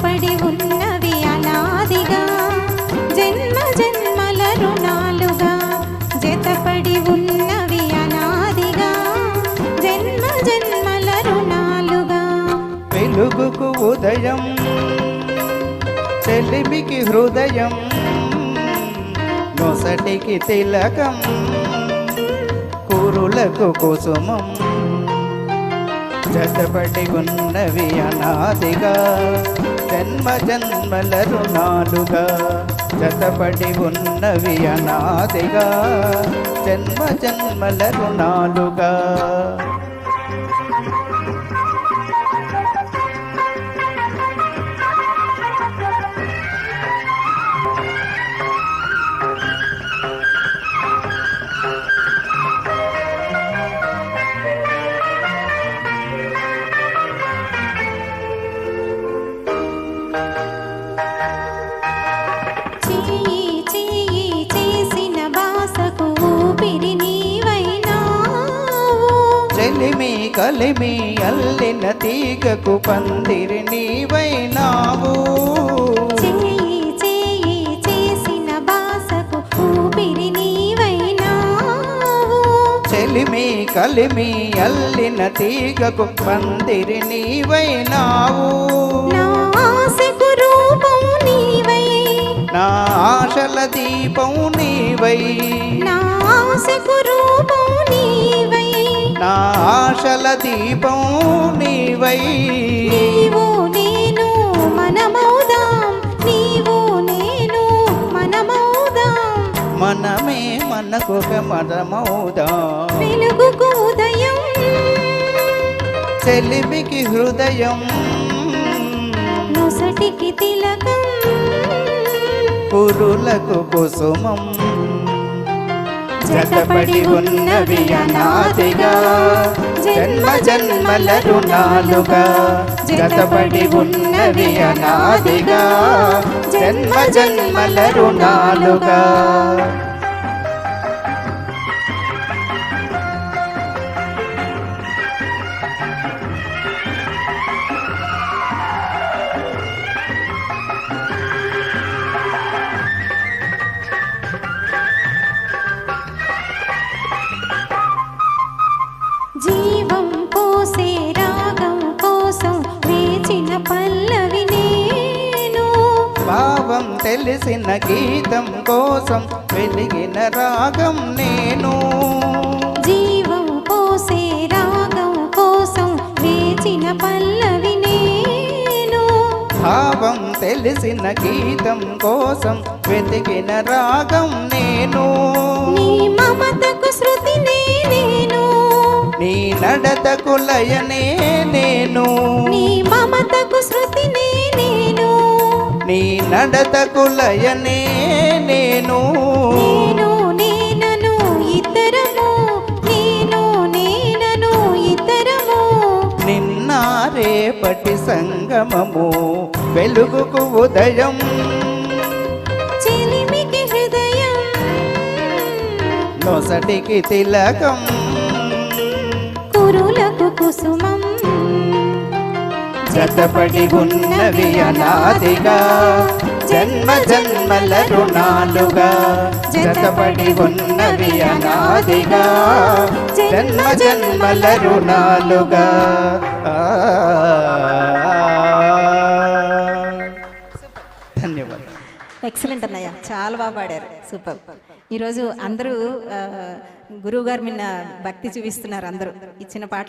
జతపడి ఉన్నవి అనాదిగా. జన్మ జన్మల రుణాలుగా. జతపడి ఉన్నవి అనాదిగా. జన్మ జన్మల రుణాలుగా. వెలుగుకు ఉదయం చెలిమికి హృదయం నొసటికి తిలకం కూరులకు కుసుమం. జతపడి ఉన్నవి అనాదిగా. జన్మ జన్మల రుణాలుగా జతపడి ఉన్నవి అనాదిగా. జన్మ జన్మల రుణాలుగా కలిమి అల్లిన తీగకు పందిరి నీవైనావు. చెలిమి కలిమి అల్లిన తీగకు పందిరి నీవైనావు. నా ఆశల దీపం నీవై. నా ఆశకు రూపం నీవై నా ఆశల దీపం నీవై నీవు నేను మనమౌదాం నీవు నేను మనమౌదాం మనమే మనకొక మదమౌదా వెలుగుకు ఉదయం చెలిమికి హృదయం నొసటికి తిలకం పురులకు కుసుమం జతపడి ఉన్నవి అనాదిగా. జన్మ జన్మల రుణాలుగా జతపడి ఉన్నవి అనాదిగా. జన్మ జన్మల రుణాలుగా తెలిసిన గీతం కోసం వెలిగిన రాగం నేను. జీవం పోసే రాగం కోసం వేచిన పల్లవి నేను. భావం తెలిసిన గీతం కోసం వెతికిన రాగం నేను. నీ మమతకు శృతినే నేను నీ నడతకు లయనే నేను. నీ మమతకు శృతినే నేను. నీ నడతకు లయనే నేను. నేను నేనను ఇద్దరము నేను నేనను ఇద్దరము నిన్న రేపటి సంగమము వెలుగుకు ఉదయం. చెలిమికి హృదయం. నొసటికి తిలకం. కురులకు కుసుమం. జతపడి ఉన్నవి అనాదిగా. జన్మ జన్మల రుణాలుగా. జతపడి ఉన్నవి అనాదిగా. జన్మ జన్మల రుణాలుగా. ధన్యవాదాలు. ఎక్సలెంట్ అన్నయ్య. చాలా బాగా పాడారు. సూపర్. ఈరోజు అందరూ గురువు గారి మీద భక్తి చూపిస్తున్నారు అందరూ. ఇచ్చిన పాటలు